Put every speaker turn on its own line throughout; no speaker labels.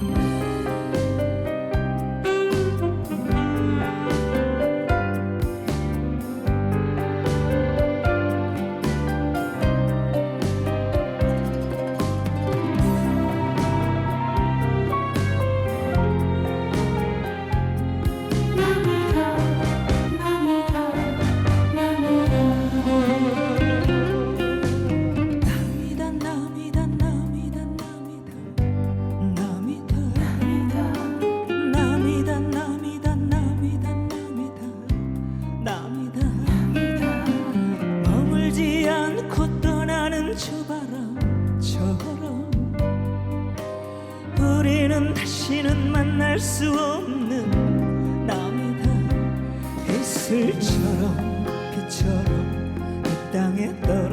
Bye. 수 없는 남이다 이슬처럼 빛처럼 이 땅에 떨어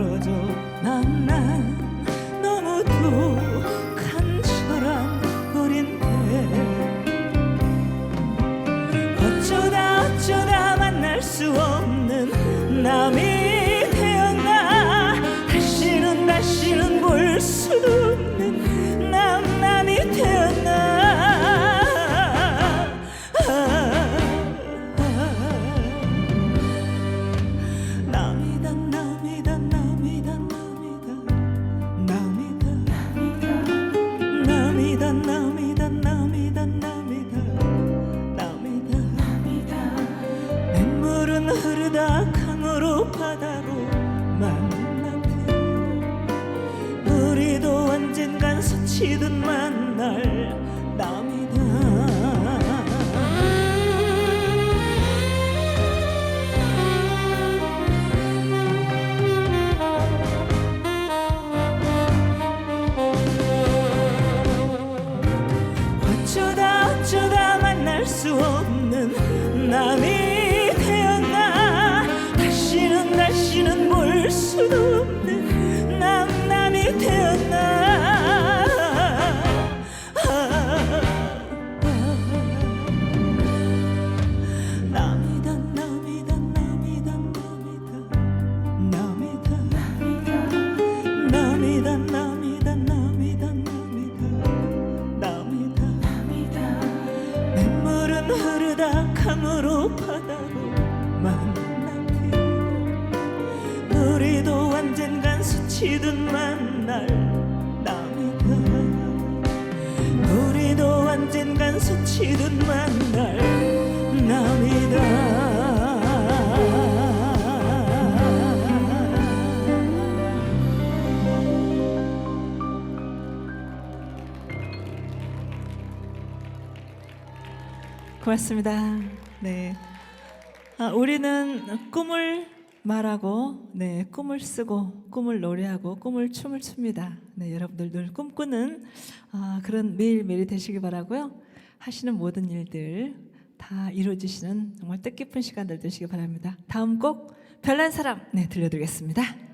起的。 흐르다 강으로 바다로 만나듯 우리도 언젠간 스치듯 만날 고맙습니다. 네. 아, 우리는 꿈을 말하고, 네, 꿈을 쓰고, 꿈을 노래하고, 꿈을 춤을 춥니다. 네, 여러분들 늘 꿈꾸는 아, 그런 매일매일이 되시기 바라고요. 하시는 모든 일들 다 이루어지시는 정말 뜻깊은 시간들 되시기 바랍니다. 다음 곡 별난 사람 네 들려드리겠습니다.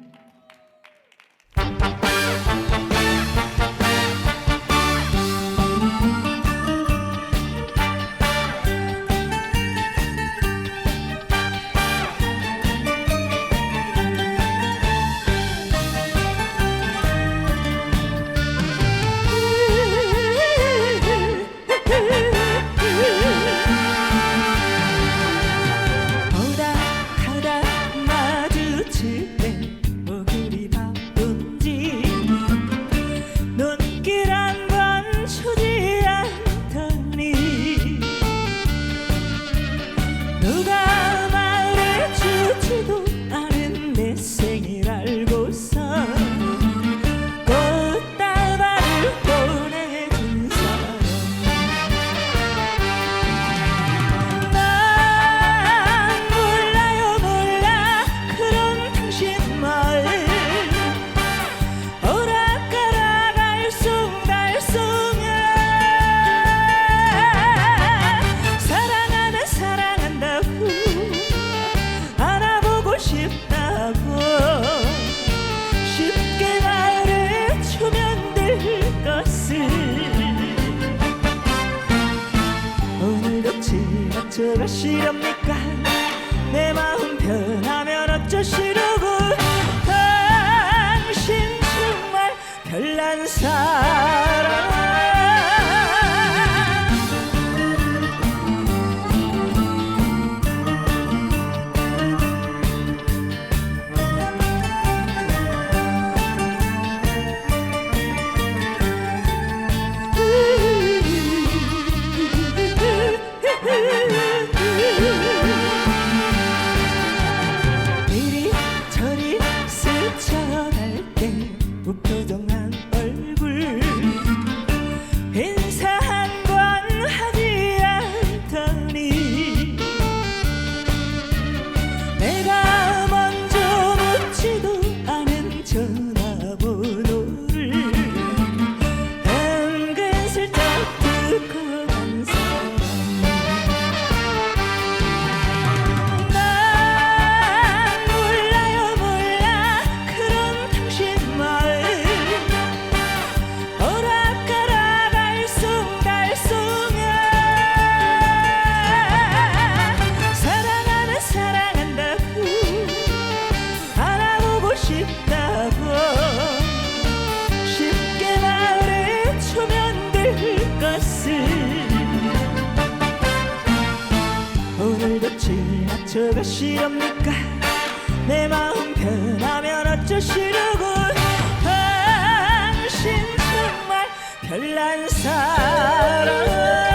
싶다고. 쉽게 말해주면 될 것을. 오늘도 지나쳐 가시렵니까 오늘도 지나쳐가시렵니까? 내 마음 변하면 어쩌시려고 당신 정말 별난 사람